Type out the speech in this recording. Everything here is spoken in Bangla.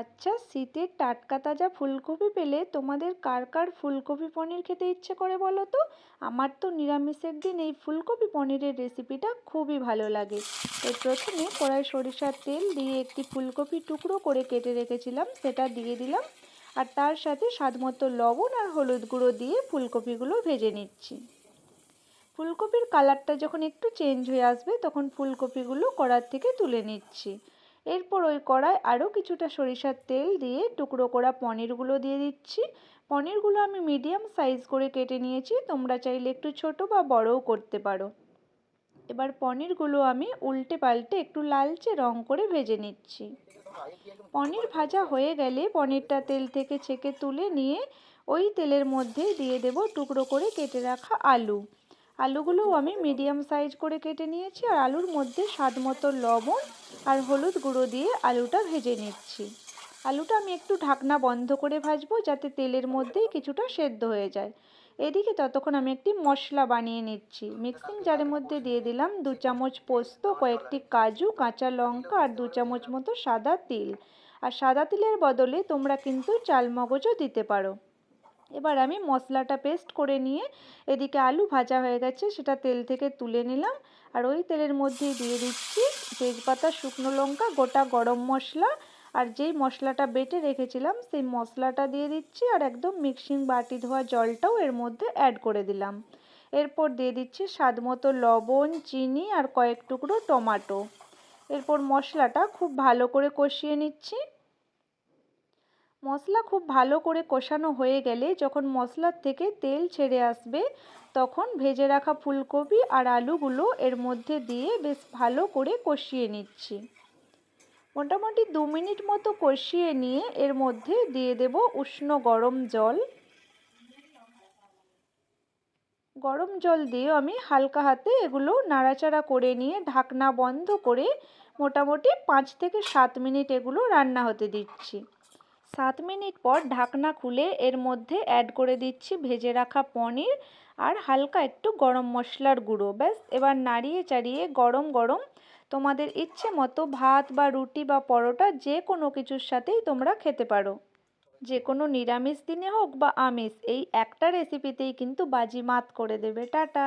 আচ্ছা শীতের টাটকা তাজা ফুলকপি পেলে তোমাদের কার কার ফুলকপি পনির খেতে ইচ্ছে করে বলো তো? আমার তো নিরামিষের দিন এই ফুলকপি পনিরের রেসিপিটা খুবই ভালো লাগে। তো প্রথমে কড়াই সরিষার তেল দিয়ে একটি ফুলকপি টুকরো করে কেটে রেখেছিলাম, সেটা দিয়ে দিলাম। আর তার সাথে স্বাদ মতো লবণ আর হলুদ গুঁড়ো দিয়ে ফুলকপিগুলো ভেজে নিচ্ছি। ফুলকপির কালারটা যখন একটু চেঞ্জ হয়ে আসবে, তখন ফুলকপিগুলো কড়ার থেকে তুলে নিচ্ছি। এরপর ওই কড়ায় আরও কিছুটা সরিষার তেল দিয়ে টুকরো করা পনিরগুলো দিয়ে দিচ্ছি। পনিরগুলো আমি মিডিয়াম সাইজ করে কেটে নিয়েছি, তোমরা চাইলে একটু ছোট বা বড়ও করতে পারো। এবার পনিরগুলো আমি উল্টে পাল্টে একটু লালচে রং করে ভেজে নিচ্ছি। পনির ভাজা হয়ে গেলে পনিরটা তেল থেকে ছেঁকে তুলে নিয়ে ওই তেলের মধ্যে দিয়ে দেব টুকরো করে কেটে রাখা আলু। আলুগুলোও আমি মিডিয়াম সাইজ করে কেটে নিয়েছি, আর আলুর মধ্যে স্বাদ মতো লবণ আর হলুদ গুঁড়ো দিয়ে আলুটা ভেজে নিচ্ছি। আলুটা আমি একটু ঢাকনা বন্ধ করে ভাজবো যাতে তেলের মধ্যেই কিছুটা সেদ্ধ হয়ে যায়। এদিকে ততক্ষণ আমি একটি মশলা বানিয়ে নিচ্ছি। মিক্সিং জারের মধ্যে দিয়ে দিলাম দু চামচ পোস্ত, কয়েকটি কাজু, কাঁচা লঙ্কা আর দু চামচ মতো সাদা তিল। আর সাদা তিলের বদলে তোমরা কিন্তু চালমগজও দিতে পারো। এবার আমি মশলাটা পেস্ট করে নিয়ে এদিকে আলু ভাজা হয়ে গেছে, সেটা তেল থেকে তুলে নিলাম। আর ওই তেলের মধ্যেই দিয়ে দিচ্ছি তেজপাতা, শুকনো লঙ্কা, গোটা গরম মশলা। আর যেই মশলাটা বেটে রেখেছিলাম, সেই মশলাটা দিয়ে দিচ্ছি আর একদম মিক্সিং বাটি ধোয়া জলটাও এর মধ্যে অ্যাড করে দিলাম। এরপর দিয়ে দিচ্ছি স্বাদ মতো লবণ, চিনি আর কয়েক টুকরো টমাটো। এরপর মশলাটা খুব ভালো করে কষিয়ে নিচ্ছি। মশলা খুব ভালো করে কষানো হয়ে গেলে যখন মশলার থেকে তেল ছেড়ে আসবে, তখন ভেজে রাখা ফুলকপি আর আলুগুলো এর মধ্যে দিয়ে বেশ ভালো করে কষিয়ে নিচ্ছি। মোটামুটি দু মিনিট মতো কষিয়ে নিয়ে এর মধ্যে দিয়ে দেব উষ্ণ গরম জল। গরম জল দিয়ে আমি হালকা হাতে এগুলো নাড়াচাড়া করে নিয়ে ঢাকনা বন্ধ করে মোটামুটি পাঁচ থেকে সাত মিনিট এগুলো রান্না হতে দিচ্ছি। সাত মিনিট পর ঢাকনা খুলে এর মধ্যে অ্যাড করে দিচ্ছি ভেজে রাখা পনির আর হালকা একটু গরম মশলার গুঁড়ো। ব্যাস, এবার নাড়িয়ে চাড়িয়ে গরম গরম তোমাদের ইচ্ছে মতো ভাত বা রুটি বা পরোটা যে কোনো কিছুর সাথেই তোমরা খেতে পারো। যে কোনো নিরামিষ দিনে হোক বা আমিষ, এই একটা রেসিপিতেই কিন্তু বাজি মাত করে দেবে। টাটা!